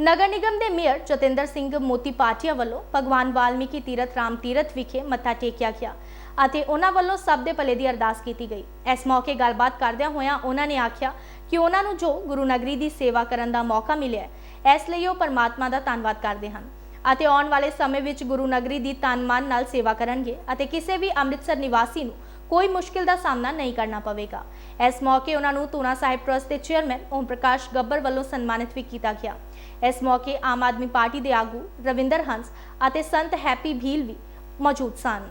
ਨਗਰ ਨਿਗਮ ਦੇ ਮੇਅਰ ਜਤਿੰਦਰ ਸਿੰਘ ਮੋਤੀ ਪਾਟਿਆ ਵੱਲੋਂ ਭਗਵਾਨ ਵਾਲਮੀਕੀ ਤੀਰਥ ਰਾਮ ਤੀਰਥ ਵਿਖੇ ਮੱਥਾ ਟੇਕਿਆ ਗਿਆ ਅਤੇ ਉਹਨਾਂ ਵੱਲੋਂ ਸਭ ਦੇ ਭਲੇ ਦੀ ਅਰਦਾਸ ਕੀਤੀ ਗਈ। ਇਸ ਮੌਕੇ ਗੱਲਬਾਤ ਕਰਦਿਆਂ ਹੋਇਆਂ ਉਹਨਾਂ ਨੇ ਆਖਿਆ ਕਿ ਉਹਨਾਂ ਨੂੰ ਜੋ ਗੁਰੂ ਨਗਰੀ ਦੀ ਸੇਵਾ ਕਰਨ ਦਾ ਮੌਕਾ ਮਿਲਿਆ ਇਸ ਲਈ ਉਹ ਪਰਮਾਤਮਾ ਦਾ ਧੰਨਵਾਦ ਕਰਦੇ ਹਨ ਅਤੇ ਆਉਣ ਵਾਲੇ ਸਮੇਂ ਵਿੱਚ ਗੁਰੂ ਨਗਰੀ ਦੀ ਤਨ ਮਨ ਨਾਲ ਸੇਵਾ ਕਰਨਗੇ ਅਤੇ ਕਿਸੇ ਵੀ ਅੰਮ੍ਰਿਤਸਰ ਨਿਵਾਸੀ ਨੂੰ ਕੋਈ ਮੁਸ਼ਕਿਲ ਦਾ ਸਾਹਮਣਾ ਨਹੀਂ ਕਰਨਾ ਪਵੇਗਾ। ਇਸ ਮੌਕੇ ਉਹਨਾਂ ਨੂੰ ਤੂਣਾ ਸਾਹਿਬ ਟਰਸਟ ਦੇ ਚੇਅਰਮੈਨ ਓਮ ਪ੍ਰਕਾਸ਼ ਗੱਬਰ ਵੱਲੋਂ ਸਨਮਾਨਿਤ ਵੀ ਕੀਤਾ ਗਿਆ। ਇਸ ਮੌਕੇ ਆਮ ਆਦਮੀ ਪਾਰਟੀ ਦੇ ਆਗੂ ਰਵਿੰਦਰ ਹੰਸ ਅਤੇ ਸੰਤ ਹੈਪੀ ਭੀਲ ਵੀ ਮੌਜੂਦ ਸਨ।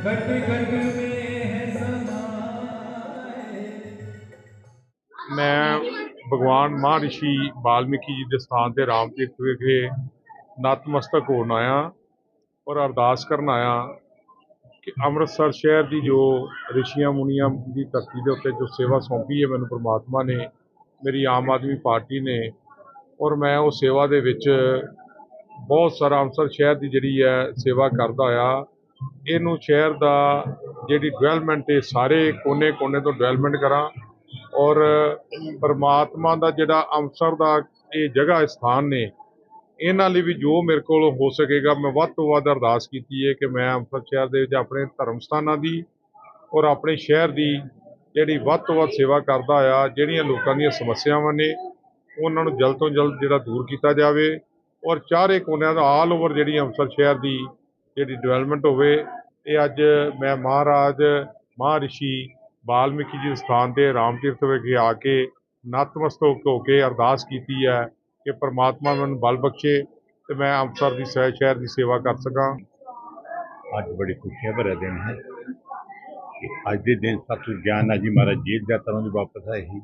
घट घट में है समाए ਮੈਂ ਭਗਵਾਨ ਮਹਾਰਿਸ਼ੀ ਵਾਲਮੀਕੀ ਜੀ ਦੇ ਸਥਾਨ ਤੇ ਰਾਮ ਤੀਰਥ ਵਿਖੇ ਨਤਮਸਤਕ ਹੋਣ ਆਇਆ ਔਰ ਅਰਦਾਸ ਕਰਨ ਆਇਆ ਕਿ ਅੰਮ੍ਰਿਤਸਰ ਸ਼ਹਿਰ ਦੀ ਜੋ ਰਿਸ਼ੀਆਂ ਮੁਨੀਆਂ ਦੀ ਧਰਤੀ ਦੇ ਉੱਤੇ ਜੋ ਸੇਵਾ ਸੌਂਪੀ ਹੈ ਮੈਨੂੰ ਪ੍ਰਮਾਤਮਾ ਨੇ ਮੇਰੀ ਆਮ ਆਦਮੀ ਪਾਰਟੀ ਨੇ ਔਰ ਮੈਂ ਉਹ ਸੇਵਾ ਦੇ ਵਿੱਚ ਬਹੁਤ ਸਾਰਾ ਅੰਮ੍ਰਿਤਸਰ ਸ਼ਹਿਰ ਦੀ ਜਿਹੜੀ ਹੈ ਸੇਵਾ ਕਰਦਾ ਆ ਇਹਨੂੰ ਸ਼ਹਿਰ ਦਾ ਜਿਹੜੀ ਡਿਵੈਲਪਮੈਂਟ ਹੈ, ਸਾਰੇ ਕੋਨੇ-ਕੋਨੇ ਤੋਂ ਡਿਵੈਲਪਮੈਂਟ ਕਰਾਂ ਔਰ ਪਰਮਾਤਮਾ ਦਾ ਜਿਹੜਾ ਅੰਮ੍ਰਿਤਸਰ ਦਾ ਇਹ ਜਗ੍ਹਾ ਸਥਾਨ ਨੇ, ਇਹਨਾਂ ਲਈ ਵੀ ਜੋ ਮੇਰੇ ਕੋਲ ਹੋ ਸਕੇਗਾ, ਮੈਂ ਵੱਧ ਤੋਂ ਵੱਧ ਅਰਦਾਸ ਕੀਤੀ ਹੈ ਕਿ ਮੈਂ ਅੰਮ੍ਰਿਤਸਰ ਸ਼ਹਿਰ ਦੇ ਵਿੱਚ ਆਪਣੇ ਧਰਮ ਸਥਾਨਾਂ ਦੀ ਔਰ ਆਪਣੇ ਸ਼ਹਿਰ ਦੀ ਜਿਹੜੀ ਵੱਧ ਤੋਂ ਵੱਧ ਸੇਵਾ ਕਰਦਾ ਆ, ਜਿਹੜੀਆਂ ਲੋਕਾਂ ਦੀਆਂ ਸਮੱਸਿਆਵਾਂ ਨੇ, ਉਹਨਾਂ ਨੂੰ ਜਲਦ ਤੋਂ ਜਲਦ ਜਿਹੜਾ ਦੂਰ ਕੀਤਾ ਜਾਵੇ ਔਰ ਚਾਰੇ ਕੋਨਿਆਂ ਦਾ ਆਲ ਓਵਰ ਜਿਹੜੀ ਅੰਮ੍ਰਿਤਸਰ ਸ਼ਹਿਰ ਦੀ ਜਿਹੜੀ ਡਿਵੈਲਪਮੈਂਟ ਹੋਵੇ, ਇਹ ਅੱਜ ਮੈਂ ਮਹਾਰਾਜ, ਮਹਾਰਿਸ਼ੀ ਵਾਲਮੀਕੀ ਜੀ ਸਥਾਨ ਤੇ ਰਾਮ ਤੀਰਥ ਵਿਖੇ ਆ ਕੇ ਨਤਮਸਤਕ ਹੋ ਕੇ ਅਰਦਾਸ ਕੀਤੀ ਹੈ ਕਿ ਪ੍ਰਮਾਤਮਾ ਮੈਨੂੰ ਬਲ ਬਖਸ਼ੇ ਤੇ ਮੈਂ ਅੰਮ੍ਰਿਤਸਰ ਦੀ ਸਹਿ ਸ਼ਹਿਰ ਦੀ ਸੇਵਾ ਕਰ ਸਕਾਂ। ਅੱਜ ਬੜੀ ਖੁਸ਼ੀਆਂ ਭਰਿਆ ਦਿਨ ਹੈ ਕਿ ਅੱਜ ਦੇ ਦਿਨ ਸਤਿਗੁਰ ਗਿਆਨ ਜੀ ਮਹਾਰਾਜ ਜੇਲ੍ਹ ਦਾ ਤਰ੍ਹਾਂ ਦੀ ਵਾਪਸ ਆਏ ਸੀ।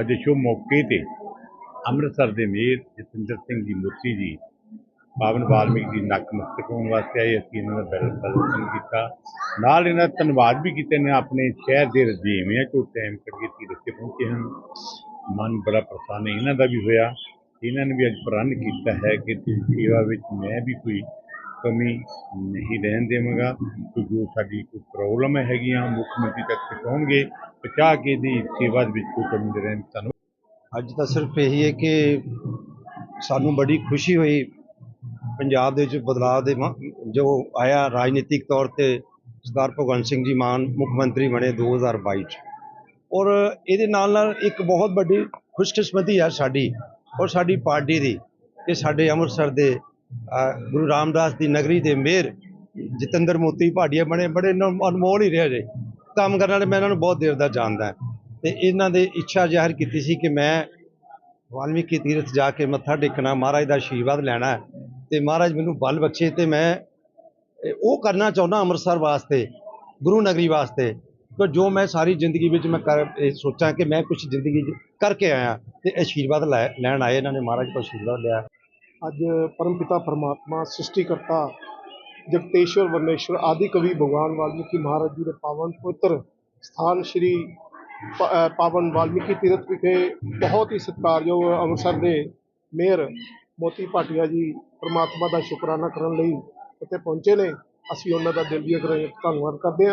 ਅੱਜ ਸ਼ੁਭ ਮੌਕੇ ਤੇ ਅੰਮ੍ਰਿਤਸਰ ਦੇ ਮੇਅਰ ਜਤਿੰਦਰ ਸਿੰਘ ਜੀ ਮੂਰਤੀ ਜੀ ਪਾਵਨ ਵਾਲਮੀਕੀ ਦੀ ਨੱਕ ਨਤਮਸਤਕ ਹੋਣ ਵਾਸਤੇ ਆਏ, ਅਸੀਂ ਇਹਨਾਂ ਦਾ ਬੈਲ ਦਰਸ਼ਨ ਕੀਤਾ। ਨਾਲ ਇਹਨਾਂ ਦਾ ਧੰਨਵਾਦ ਵੀ ਕੀਤੇ ਨੇ, ਆਪਣੇ ਸ਼ਹਿਰ ਦੇ ਰਜੀਵਿਆਂ ਚੋਂ ਟਾਈਮ ਕੱਢ ਕੇ ਤੀਰਥ ਪਹੁੰਚੇ ਹਨ। ਮਨ ਬੜਾ ਪ੍ਰਸੰਨ ਇਹਨਾਂ ਦਾ ਵੀ ਹੋਇਆ। ਇਹਨਾਂ ਨੇ ਵੀ ਅੱਜ ਪ੍ਰਣ ਕੀਤਾ ਹੈ ਕਿ ਸੇਵਾ ਵਿੱਚ ਮੈਂ ਵੀ ਕੋਈ ਕਮੀ ਨਹੀਂ ਰਹਿਣ ਦੇਵਾਂਗਾ। ਕਿ ਜੋ ਸਾਡੀ ਕੋਈ ਪ੍ਰੋਬਲਮ ਹੈਗੀਆਂ ਮੁੱਖ ਮੰਤਰੀ ਤੱਕ ਪਹੁੰਚਾਉਣਗੇ, ਪਹੁੰਚਾ ਕੇ ਦੀ ਸੇਵਾ ਦੇ ਵਿੱਚ ਕੋਈ ਕਮੀ ਨਹੀਂ ਰਹਿਣ ਤੁਹਾਨੂੰ ਅੱਜ ਤਾਂ ਸਿਰਫ ਇਹੀ ਹੈ ਕਿ ਸਾਨੂੰ ਬੜੀ ਖੁਸ਼ੀ ਹੋਈ ਪੰਜਾਬ ਦੇ ਵਿੱਚ ਬਦਲਾਅ ਦੇ ਜੋ ਆਇਆ ਰਾਜਨੀਤਿਕ ਤੌਰ ਤੇ ਸਰਦਾਰ ਭਗਵੰਤ ਸਿੰਘ ਜੀ ਮਾਨ ਮੁੱਖ ਮੰਤਰੀ ਬਣੇ 2022 ਚ। ਔਰ ਇਹਦੇ ਨਾਲ ਨਾਲ ਇੱਕ ਬਹੁਤ ਵੱਡੀ ਖੁਸ਼ਕਿਸਮਤੀ ਹੈ ਸਾਡੀ ਔਰ ਸਾਡੀ ਪਾਰਟੀ ਦੀ ਕਿ ਸਾਡੇ ਅੰਮ੍ਰਿਤਸਰ ਦੇ ਗੁਰੂ ਰਾਮਦਾਸ ਦੀ ਨਗਰੀ ਦੇ ਮੇਅਰ ਜਤਿੰਦਰ ਮੋਤੀ ਭਾਟੀਆ ਬਣੇ, ਬੜੇ ਅਨਮੋਲ ਹੀ ਰਹੇ ਜੇ ਕੰਮ ਕਰਨ ਵਾਲੇ ਮੈਂ ਇਹਨਾਂ ਨੂੰ ਬਹੁਤ ਦੇਰ ਦਾ ਜਾਣਦਾ ਤੇ ਇਹਨਾਂ ਦੇ ਇੱਛਾ ਜ਼ਾਹਿਰ ਕੀਤੀ ਸੀ ਕਿ ਮੈਂ ਵਾਲਮੀਕੀ ਤੀਰਥ ਜਾ ਕੇ ਮੱਥਾ ਟੇਕਣਾ, ਮਹਾਰਾਜ ਦਾ ਆਸ਼ੀਰਵਾਦ ਲੈਣਾ ਤੇ ਮਹਾਰਾਜ ਮੈਨੂੰ ਬਲ ਬਖਸ਼ੇ ਤੇ ਮੈਂ ਉਹ ਕਰਨਾ ਚਾਹੁੰਦਾ ਅੰਮ੍ਰਿਤਸਰ ਵਾਸਤੇ, ਗੁਰੂ ਨਗਰੀ ਵਾਸਤੇ, ਕਿ ਜੋ ਮੈਂ ਸਾਰੀ ਜ਼ਿੰਦਗੀ ਵਿੱਚ ਮੈਂ ਕਰ, ਇਹ ਸੋਚਾਂ ਕਿ ਮੈਂ ਕੁਝ ਜ਼ਿੰਦਗੀ 'ਚ ਕਰਕੇ ਆਇਆ ਤੇ ਆਸ਼ੀਰਵਾਦ ਲੈ- ਲੈਣ ਆਏ ਇਹਨਾਂ ਨੇ ਮਹਾਰਾਜ ਕੋਲ ਆਸ਼ੀਰਵਾਦ ਲਿਆ। ਅੱਜ ਪਰਮਪਿਤਾ ਪਰਮਾਤਮਾ, ਸ੍ਰਿਸ਼ਟੀਕਰਤਾ, ਜਗਤੇਸ਼ਵਰ ਵਰਨੇਸ਼ਵਰ ਆਦਿ ਕਵੀ ਭਗਵਾਨ ਵਾਲਮੀਕੀ ਮਹਾਰਾਜ ਜੀ ਦੇ ਪਾਵਨ ਪੁੱਤਰ ਸਥਾਨ ਸ਼੍ਰੀ ਪਾਵਨ ਵਾਲਮੀਕੀ ਤੀਰਥ ਵਿਖੇ ਬਹੁਤ ਹੀ ਸਤਿਕਾਰਯੋਗ ਅੰਮ੍ਰਿਤਸਰ ਦੇ ਮੇਅਰ ਮੋਤੀ ਭਾਟੀਆ ਜੀ ਪਰਮਾਤਮਾ ਦਾ ਸ਼ੁਕਰਾਨਾ ਕਰਨ ਲਈ ਇੱਥੇ ਪਹੁੰਚੇ ਨੇ। ਅਸੀਂ ਉਹਨਾਂ ਦਾ ਦਿਲ ਦੀਆਂ ਗਹਿਰਾਈਆਂ ਤੋਂ ਧੰਨਵਾਦ ਕਰਦੇ ਹਾਂ।